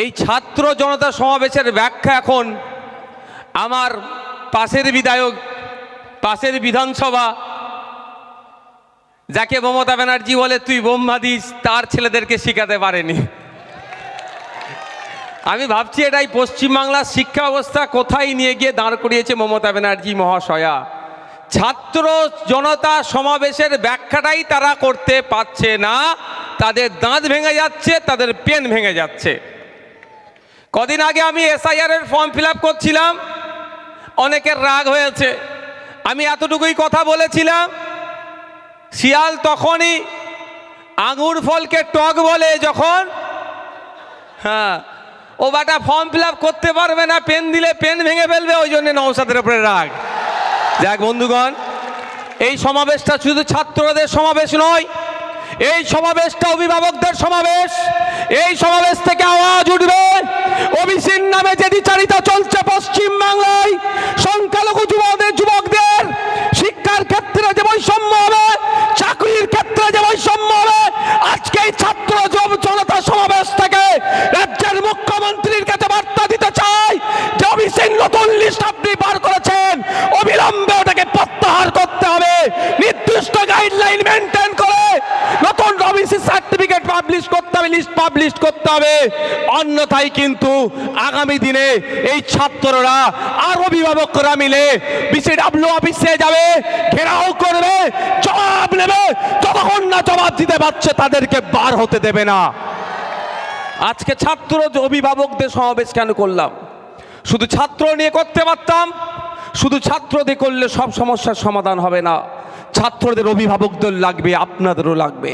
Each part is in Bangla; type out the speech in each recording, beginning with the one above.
এই ছাত্র জনতা সমাবেশের ব্যাখ্যা এখন আমার পাশের বিধায়ক, পাশের বিধানসভা, যাকে মমতা ব্যানার্জি বলে তুই বোম্বা দিস, তার ছেলেদেরকে শেখাতে পারেনি। আমি ভাবছি এটাই পশ্চিমবাংলার শিক্ষা ব্যবস্থা কোথায় নিয়ে গিয়ে দাঁড় করিয়েছে মমতা ব্যানার্জি মহাশয়া। ছাত্র জনতা সমাবেশের ব্যাখ্যাটাই তারা করতে পারছে না, তাদের দাঁত ভেঙে যাচ্ছে, তাদের পেন ভেঙে যাচ্ছে। কদিন আগে আমি এসআইআর এর ফর্ম ফিল করছিলাম। অনেকের রাগ হয়েছে। আমি এতটুকুই কথা বলেছিলাম। শিয়াল তখনই আঙুর ফলকে টক বলে যখন হ্যাঁ ও বাটা ফর্ম ফিল করতে পারবে না পেন দিলে পেন ভেঙে ফেলবে, ওই জন্য নৌসাদের উপরে রাগ। যাক বন্ধুগণ, এই সমাবেশটা শুধু ছাত্রদের সমাবেশ নয় এই সমাবেশটা অভিভাবকদের সমাবেশ। এই সমাবেশ থেকে আওয়াজ উঠবে। ওবিসির নামে যে বিচারিতা চলছে পশ্চিম বাংলায়, সংখ্যালঘু যুবদের, যুবকদের শিক্ষার ক্ষেত্রে যে বৈষম্য হবে, চাকরির ক্ষেত্রে যে বৈষম্য হবে আজকে এই ছাত্র জনতা সমাবেশ থেকে রাজ্যের মুখ্যমন্ত্রীর কাছে বার্তা দিতে চাই যে অভিষেক নতুন লিস্ট আপনি বার করেছেন অবিলম্বে ওটাকে প্রত্যাহার করতে হবে নির্দিষ্ট গাইডলাইন মেনটেন করে নতুন ওবিসি সার্টিফিকেট পাবলিশ করতে হবে লিস্ট পাবলিশ করতে হবে। অন্যথায় কিন্তু আগামী দিনে এই ছাত্ররা আর অভিভাবকরা মিলে বিসিডাব্লিউ অফিসে যাবে, ঘেরাও করবে, জবাব নেবে, যতক্ষণ না জবাব দিতে পারছে তাদেরকে বার হতে দেবে না। আজকে ছাত্র অভিভাবকদের সমাবেশ কেন করলাম? শুধু ছাত্র নিয়ে করতে পারতাম, শুধু ছাত্রদের করলে সব সমস্যার সমাধান হবে না। ছাত্রদের অভিভাবকদের লাগবে, আপনাদেরও লাগবে।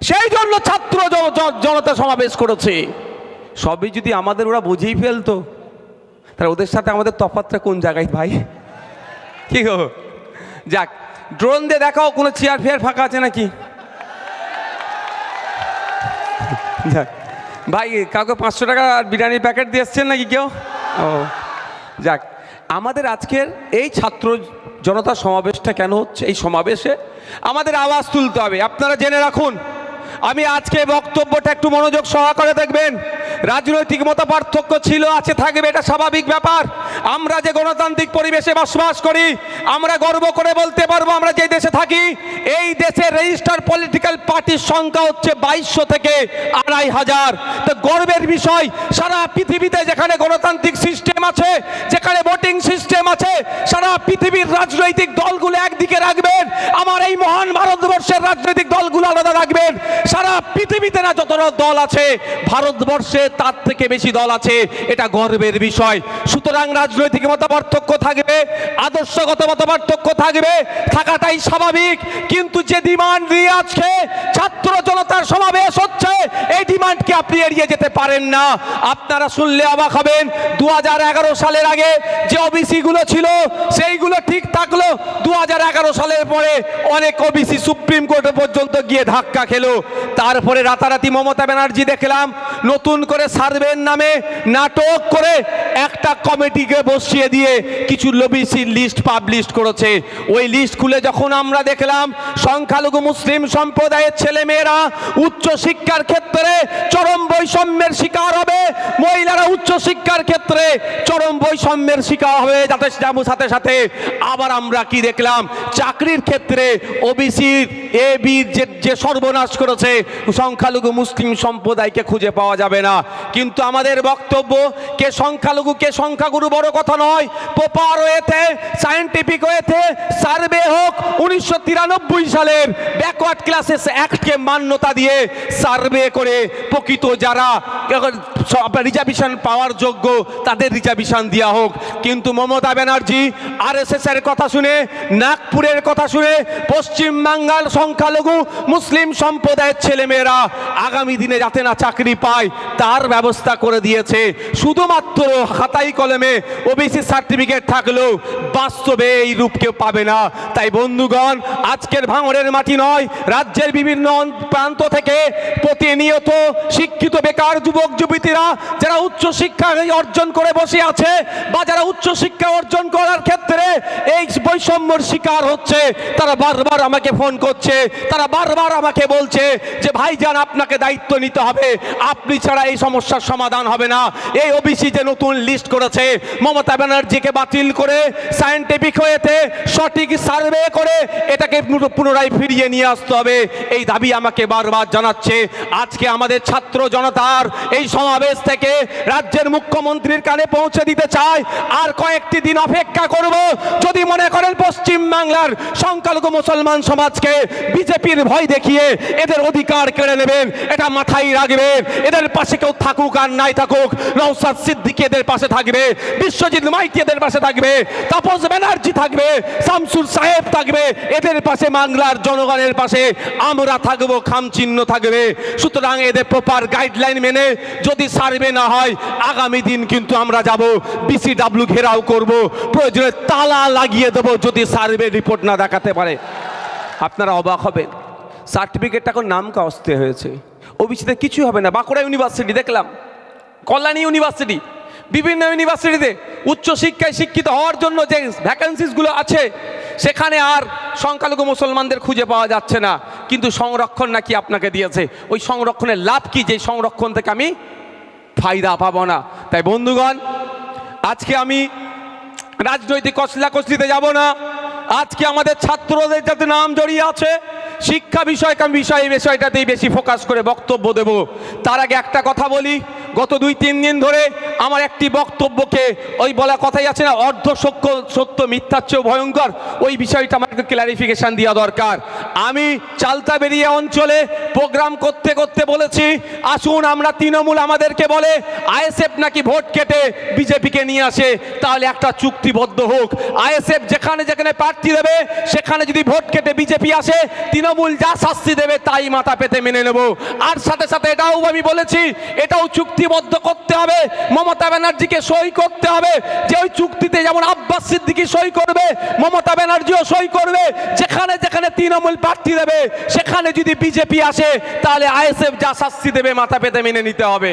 সেই জন্য ছাত্র জন- জন- জনতা সমাবেশ করেছে। সবই যদি আমাদের ওরা বুঝেই ফেলতো, তাহলে ওদের সাথে আমাদের তফাতটা কোন জায়গায় ভাই? কি গো? যাক ড্রোন দিয়ে দেখাও, কোনো চেয়ার ফেয়ার ফাঁকা আছে নাকি? যাক, ভাই, কাউকে পাঁচশো টাকা বিরিয়ানির প্যাকেট দিয়ে এসছেন নাকি কেউ? ও, যাক, আমাদের আজকের এই ছাত্র জনতা সমাবেশটা কেন হচ্ছে? এই সমাবেশে আমাদের আওয়াজ তুলতে হবে। আপনারা জেনে রাখুন আমি আজকে বক্তব্যটা একটু মনোযোগ সহকারে দেখবেন। রাজনৈতিক মত পার্থক্য ছিল, আছে, থাকবে, এটা স্বাভাবিক ব্যাপার। আমরা যে গণতান্ত্রিক পরিবেশে বসবাস করি, আমরা গর্ব করে বলতে পারব আমরা যে দেশে থাকি, এই দেশে রেজিস্টার পলিটিক্যাল পার্টির সংখ্যা হচ্ছে বাইশশো থেকে আড়াই হাজার। তো গর্বের বিষয়, সারা পৃথিবীতে যেখানে গণতান্ত্রিক সিস্টেম আছে, যেখানে ভোটিং সিস্টেম আছে, সারা পৃথিবীর রাজনৈতিক দলগুলো একদিকে রাখবেন। আমার এই মহান ভারতবর্ষের রাজনৈতিক দলগুলো আলাদা রাখবেন সারা পৃথিবীতে না যত দল আছে, ভারতবর্ষে তার থেকে বেশি দল আছে, এটা গর্বের বিষয়। সুতরাং রাজনৈতিক মত পার্থক্য থাকবে, আদর্শগত মত পার্থক্য থাকবে, থাকাটাই স্বাভাবিক। কিন্তু যে ডিমান্ড নিয়ে আজকে ছাত্র জনতার সমাবেশ হচ্ছে, এই ডিমান্ডকে আপনি এড়িয়ে যেতে পারেন না। আপনারা শুনলে অবাক হবেন দু হাজার এগারো সালের আগে যে ওবিসি গুলো ছিল, সেইগুলো ঠিক থাকল। দু হাজার এগারো সালের পরে অনেক ওবিসি সুপ্রিম কোর্টে পর্যন্ত গিয়ে ধাক্কা খেলো তারপরে রাতারাতি মমতা ব্যানার্জি দেখলাম, নতুন করে সার্ভের নামে নাটক করে একটা কমিটিকে বসিয়ে দিয়ে কিছু লবিসির লিস্ট পাবলিশ করেছে। ওই লিস্ট খুলে যখন আমরা দেখলাম, সংখ্যালঘু মুসলিম সম্প্রদায়ের ছেলেমেয়েরা উচ্চ শিক্ষার ক্ষেত্রে চরম বৈষম্যের শিকার হবে। মহিলারা উচ্চ শিক্ষার ক্ষেত্রে চরম বৈষম্যের শিকার হবে যাতে যাব সাথে সাথে। আবার আমরা কি দেখলাম? চাকরির ক্ষেত্রে ওবিসির এ বি যে যে সর্বনাশ করেছে, সংখ্যালঘু মুসলিম সম্প্রদায়কে খুঁজে পাওয়া যাবে না। কিন্তু আমাদের বক্তব্য, কে সংখ্যালঘু, কে সংখ্যাগুরু বড় কথা নয়। পোপার ওয়েতে সায়েন্টিফিক ওয়েতে সার্ভে হোক, উনিশশো তিরানব্বই সালের ব্যাকওয়ার্ড ক্লাসেস অ্যাক্টকে মান্যতা দিয়ে সার্ভে করে প্রকৃত যারা রিজার্ভেশন পাওয়ার যোগ্য, তাদের রিজার্ভেশন দেওয়া হোক। কিন্তু মমতা ব্যানার্জি আর এর কথা শুনে, নাগপুরের কথা শুনে, পশ্চিম বাঙ্গাল সংখ্যালঘু মুসলিম সম্প্রদায়ের ছেলেমেয়েরা আগামী দিনে যাতে না চাকরি পায়, তার ব্যবস্থা করে দিয়েছে। শুধুমাত্র খাতাই কলমে ওবিসি সার্টিফিকেট থাকলেও বাস্তবে এই রূপ কেউ পাবে না। তাই বন্ধুগণ, আজকের ভাঙড়ের মাটি নয়, রাজ্যের বিভিন্ন প্রান্ত থেকে প্রতিনিয়ত শিক্ষিত বেকার যুবক যুবক যুবতীরা যারা উচ্চ শিক্ষা অর্জন করে বসে আছে বা যারা উচ্চ শিক্ষা অর্জন করার ক্ষেত্রে এই বৈষম্যর শিকার হচ্ছে, তারা বারবার আমাকে ফোন করছে, তারা বারবার আমাকে বলছে যে, ভাইজান, আপনাকে দায়িত্ব নিতে হবে। আপনি ছাড়া এই সমস্যার সমাধান হবে না। এই ওবিসি যে নতুন লিস্ট করেছে, মমতা ব্যানার্জিকে বাতিল করে সায়েন্টিফিক হয়েতে সঠিক সার্ভে করে এটাকে পুনরায় ফিরিয়ে নিয়ে আসতে হবে। এই দাবি আমাকে বারবার জানাচ্ছে। আজকে আমাদের ছাত্র জনতার এই সমাবেশ থেকে রাজ্যের মুখ্যমন্ত্রীর কানে পৌঁছে দিতে চাই। আর কয়েকটি দিন অপেক্ষা করব। যদি মনে করেন পশ্চিম বাংলার সংখ্যালঘু মুসলমান সমাজকে বিজেপির ভয় দেখিয়ে এদের অধিকার কেড়ে নেবেন, এটা মাথায় রাখবেন। এদের পাশে কেউ থাকুক আর নাই থাকুক নৌসাদ সিদ্দিকি এদের পাশে থাকবে, বিশ্বজিৎ মাইতি এদের পাশে থাকবে, তাপস ব্যানার্জি থাকবে, শামসুর সাহেব থাকবে, এদের পাশে বাংলার জনগণের পাশে আমরা থাকব খাম চিহ্ন থাকবে। সুতরাং এদের প্রপার গাইডলাইন মেনে যদি সার্ভে না হয়, আগামী দিন কিন্তু আমরা যাব বিসিডাব্লিউ ঘেরাও করব, প্রয়োজনে তালা লাগিয়ে দেবো যদি সার্ভে রিপোর্ট না দেখাতে পারে। আপনারা অবাক হবেন সার্টিফিকেটটা এখন নাম কাস্তে হয়েছে ওবিসিতে কিছু হবে না, বাঁকুড়া ইউনিভার্সিটি দেখলাম, কল্যাণী ইউনিভার্সিটি বিভিন্ন ইউনিভার্সিটিতে উচ্চশিক্ষায় শিক্ষিত হওয়ার জন্য যে ভ্যাকেন্সিসগুলো আছে, সেখানে আর সংখ্যালঘু মুসলমানদের খুঁজে পাওয়া যাচ্ছে না, কিন্তু সংরক্ষণ নাকি আপনাকে দিয়েছে, ওই সংরক্ষণের লাভ কি? যে সংরক্ষণ থেকে আমি ফায়দা পাবো না। তাই বন্ধুগণ, আজকে আমি রাজনৈতিক কসলা কসলিতে যাব না। আজকে আমাদের ছাত্রদের যাতে নাম জড়িয়ে আছে, শিক্ষা বিষয়ক আমি বিষয় এই বিষয়টাতেই বেশি ফোকাস করে বক্তব্য দেব। তার আগে একটা কথা বলি, গত দুই, তিন দিন ধরে আমার একটি বক্তব্যকে ওই বলা কথাই আছে না, অর্ধ সত্য সত্য মিথ্যার চেয়েও ভয়ঙ্কর, ওই বিষয়টা আমাকে ক্লারিফিকেশন দেওয়া দরকার। আমি চালতা বেরিয়ে অঞ্চলে প্রোগ্রাম করতে করতে বলেছি, আসুন আমরা তৃণমূল আমাদেরকে বলে আইএসএফ নাকি ভোট কেটে বিজেপিকে নিয়ে আসে, তাহলে একটা চুক্তিবদ্ধ হোক। আইএসএফ যেখানে যেখানে প্রার্থী দেবে, সেখানে যদি ভোট কেটে বিজেপি আসে, তৃণমূল যা শাস্তি দেবে তাই মাথা পেতে মেনে নেব। আর সাথে সাথে এটাও আমি বলেছি, এটাও চুক্তিবদ্ধ করতে হবে, মমতা ব্যানার্জিকে সই করতে হবে, যে ওই চুক্তিতে যেমন আব্বাস সিদ্দিকি সই করবে, মমতা ব্যানার্জিও সই করবে, যেখানে যেখানে তৃণমূল প্রার্থী দেবে, সেখানে যদি বিজেপি আসে, তাহলে আইএসএফ যা শাস্তি দেবে, মাথা পেতে মেনে নিতে হবে।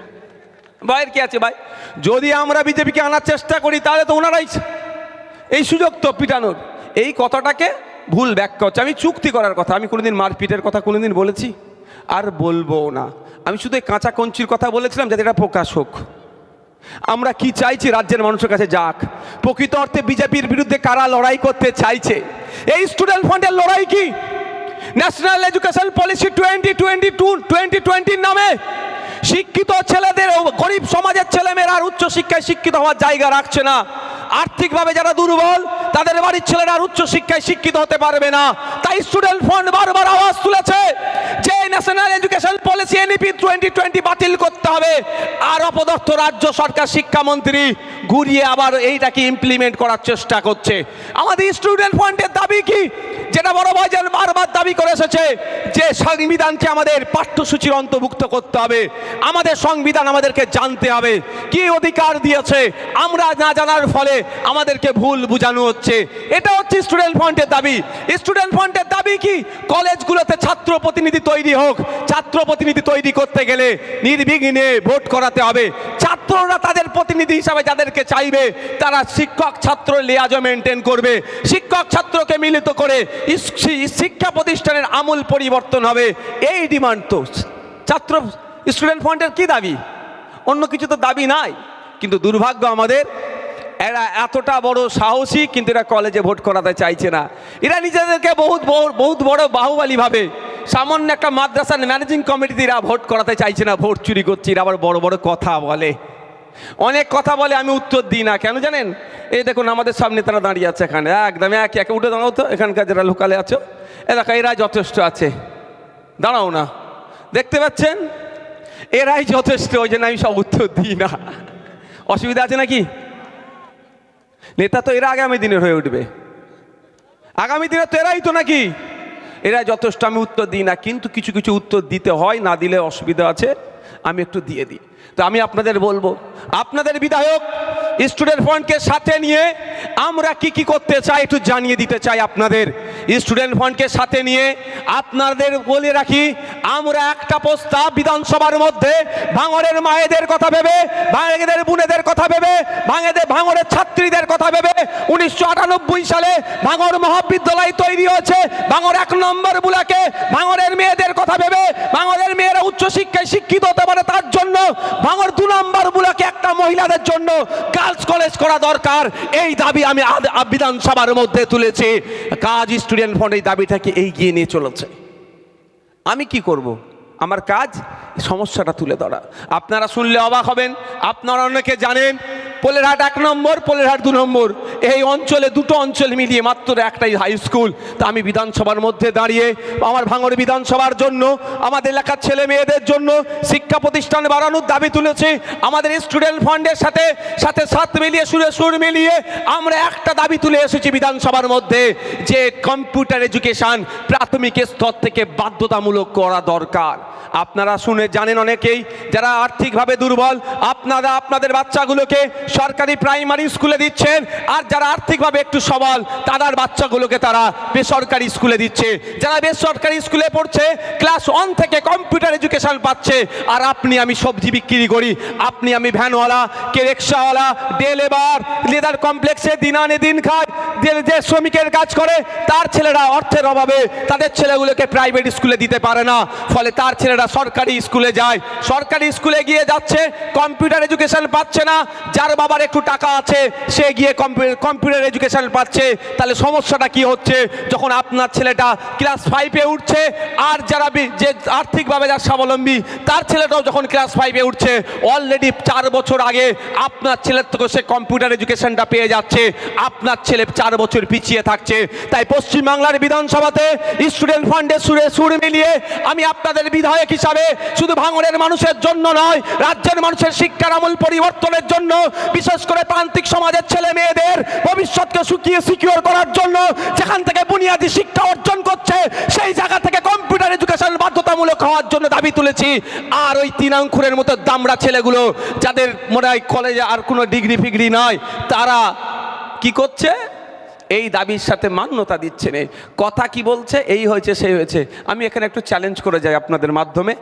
ভয়ের কি আছে ভাই? যদি আমরা বিজেপিকে আনার চেষ্টা করি, তাহলে তো ওনারাই এই সুযোগ তো পিটানোর। এই কথাটাকে ভুল ব্যাখ্যা হচ্ছে। আমি চুক্তি করার কথা, আমি কোনোদিন মারপিটের কথা কোনোদিন বলেছি। আর বলব না। আমি শুধু এই কাঁচা কঞ্চির কথা বলেছিলাম যাতে এটা প্রকাশ হোক। আমরা কি চাইছি রাজ্যের মানুষের কাছে যাক? প্রকৃত অর্থে বিজেপির বিরুদ্ধে কারা লড়াই করতে চাইছে? এই স্টুডেন্ট ফান্ডের লড়াই কি? National education policy twenty twenty two twenty টোয়েন্টির নামে শিক্ষিত ছেলেদের গরিব সমাজের ছেলেমেয়েরা আর উচ্চ শিক্ষায় শিক্ষিত হওয়ার জায়গা রাখছে না। আর্থিকভাবে যারা দুর্বল, তাদের বাড়ির ছেলেরা আর উচ্চ শিক্ষায় শিক্ষিত হতে পারবে না। তাই স্টুডেন্ট ফান্ড বারবার আওয়াজ তুলেছে যে national education policy NEP twenty twenty বাতিল করতে হবে। আর অপদস্থ রাজ্য সরকার শিক্ষামন্ত্রী ঘুরিয়ে আবার এইটাকে ইমপ্লিমেন্ট করার চেষ্টা করছে। আমাদের স্টুডেন্ট ফান্ডের দাবি কি? যেটা বড় ভাইজান বারবার দাবি করে এসেছে যে সংবিধানকে আমাদের পাঠ্যসূচির অন্তর্ভুক্ত করতে হবে। আমাদের সংবিধান আমাদেরকে জানতে হবে। কি অধিকার দিয়েছে? আমরা না জানার ফলে আমাদেরকে ভুল বোঝানো হচ্ছে। এটা হচ্ছে স্টুডেন্ট ফ্রন্টের দাবি। স্টুডেন্ট ফ্রন্টের দাবি কি? কলেজগুলোতে ছাত্র প্রতিনিধি তৈরি হোক। ছাত্র প্রতিনিধি তৈরি করতে গেলে নির্বিঘ্নে ভোট করাতে হবে। ছাত্ররা তাদের প্রতিনিধি হিসাবে যাদেরকে চাইবে, তারা শিক্ষক ছাত্র লিয়াজো মেনটেন করবে। শিক্ষক ছাত্রকে মিলিত করে শিক্ষা প্রতিষ্ঠানের আমূল পরিবর্তন হবে। এই ডিমান্ড তো ছাত্র স্টুডেন্ট ফ্রন্টের কি দাবি? অন্য কিছু তো দাবি নাই। কিন্তু দুর্ভাগ্য আমাদের, এরা এতটা বড় সাহসী, কিন্তু এরা কলেজে ভোট করাতে চাইছে না। এরা নিজেদেরকে বহুত বহুত বড় বাহুবালী ভাবে সামান্য একটা মাদ্রাসার ম্যানেজিং কমিটিতে এরা ভোট করাতে চাইছে না ভোট চুরি করছে। এরা আবার বড় বড় কথা বলে। অনেক কথা বলে, আমি উত্তর দিই না। কেন জানেন? এই দেখুন, আমাদের সামনে তারা দাঁড়িয়ে আছে এখানে। একদম এক একে। উঠে দাঁড়াও তো, এখানকার যারা লোকালে আছো এলাকা এরা যথেষ্ট আছে। দাঁড়াও না। দেখতে পাচ্ছেন? এরাই যথেষ্ট, ওই জন্য আমি সব উত্তর দিই না। অসুবিধা আছে নাকি? নেতা তো এরা আগামী দিনের হয়ে উঠবে। আগামী দিনে তো এরাই তো নাকি? এরা যথেষ্ট, আমি উত্তর দিই না। কিন্তু কিছু কিছু উত্তর দিতে হয়, না দিলে অসুবিধা আছে। আমি একটু দিয়ে দিই। তো আমি আপনাদের বলব, আপনাদের বিধায়ক স্টুডেন্ট ফান্ডকে সাথে নিয়ে আমরা কি কি করতে চাই একটু জানিয়ে দিতে চাই আপনাদের। স্টুডেন্ট ফান্ডকে সাথে নিয়ে আপনাদের বলে রাখি, আমরা একটা প্রস্তাব বিধানসভার মধ্যে ভাঙরের মায়েদের কথা ভেবে ভাঙেদের বোনেদের কথা ভেবে ভাঙেদের ভাঙরের ছাত্রীদের কথা ভেবে উনিশশো আটানব্বই সালে ভাঙর মহাবিদ্যালয় তৈরি হয়েছে। ভাঙর এক নম্বর বুলাকে ভাঙরের মেয়েদের কথা ভেবে ভাঙরের মেয়েরা উচ্চশিক্ষায় শিক্ষিত হতে পারে তার জন্য ভাঙর দু নম্বর বুলাকে একটা মহিলাদের জন্য গার্লস কলেজ করা দরকার। এই দাবি আমি বিধানসভার মধ্যে তুলেছি। কাজ স্টুডেন্ট ফন্ড এই দাবিটাকে এগিয়ে নিয়ে চলেছে। আমি কি করব? আমার কাজ সমস্যাটা তুলে ধরা। আপনারা শুনলে অবাক হবেন, আপনারা অনেকে জানেন পোলেরহাট এক নম্বর, পোলেরহাট দু নম্বর। এই অঞ্চলে দুটো অঞ্চল মিলিয়ে মাত্র একটাই হাই স্কুল তা আমি বিধানসভার মধ্যে দাঁড়িয়ে আমার ভাঙড় বিধানসভার জন্য, আমাদের এলাকার ছেলে মেয়েদের জন্য শিক্ষা প্রতিষ্ঠান বাড়ানোর দাবি তুলেছি। আমাদের স্টুডেন্ট ফান্ডের সাথে সাথে সাথ মিলিয়ে সুরে সুর মিলিয়ে আমরা একটা দাবি তুলে এসেছি বিধানসভার মধ্যে, যে কম্পিউটার এডুকেশন প্রাথমিক স্তর থেকে বাধ্যতামূলক করা দরকার। আপনারা শুনে জানেন অনেকেই, যারা আর্থিকভাবে দুর্বল, আপনারা আপনাদের বাচ্চাগুলোকে সরকারি প্রাইমারি স্কুলে দিচ্ছেন। আর যারা আর্থিকভাবে একটু সবল, তাদের বাচ্চাগুলোকে তারা বেসরকারি স্কুলে দিচ্ছে। যারা বেসরকারি স্কুলে পড়ছে, ক্লাস ওয়ান থেকে কম্পিউটার এডুকেশন পাচ্ছে। আর আপনি আমি সবজি বিক্রি করি। আপনি আমি ভ্যানওয়ালা কে রিক্সাওয়ালা ডে লেবার লেদার কমপ্লেক্সে দিন আনে দিন খায়। যে- শ্রমিকের কাজ করে, তার ছেলেরা অর্থের অভাবে তাদের ছেলেগুলোকে প্রাইভেট স্কুলে দিতে পারে না। ফলে তার ছেলেরা সরকারি স্কুলে যায়। সরকারি স্কুলে গিয়ে যাচ্ছে, কম্পিউটার এডুকেশন পাচ্ছে না। যার বাবার একটু টাকা আছে, সে গিয়ে কম্পিউটার এডুকেশন পাচ্ছে, তাহলে সমস্যাটা কি হচ্ছে? যখন আপনার ছেলেটা ক্লাস ফাইভে উঠছে, আর যারা যে আর্থিকভাবে যার স্বাবলম্বী, তার ছেলেটাও যখন ক্লাস ফাইভে উঠছে অলরেডি চার বছর আগে আপনার ছেলের থেকে সে কম্পিউটার এডুকেশনটা পেয়ে যাচ্ছে, আপনার ছেলে চার বছর পিছিয়ে থাকছে। তাই পশ্চিমবাংলার বিধানসভাতে স্টুডেন্ট ফান্ডের সুরে সুর মিলিয়ে আমি আপনাদের বিধায়ক হিসাবে শুধু ভাঙড়ের মানুষের জন্য নয়, রাজ্যের মানুষের শিক্ষার আমূল পরিবর্তনের জন্য বিশেষ করে প্রান্তিক সমাজের ছেলে মেয়েদের ভবিষ্যৎকে শুকিয়ে সিকিউর করার জন্য যেখান থেকে বুনিয়াদী শিক্ষা অর্জন করছে, সেই জায়গা থেকে কম্পিউটার এডুকেশন বাধ্যতামূলক হওয়ার জন্য দাবি তুলেছি। আর ওই তিন অঙ্কুরের মতো দামড়া ছেলেগুলো, যাদের মনে হয় কলেজে আর কোনো ডিগ্রি ফিগ্রি নয়, তারা কি করছে? এই দাবির সাথে মান্যতা দিচ্ছে না। কথা কি বলছে? এই হয়েছে, সেই হয়েছে। আমি এখানে একটু চ্যালেঞ্জ করে যাই আপনাদের মাধ্যমে।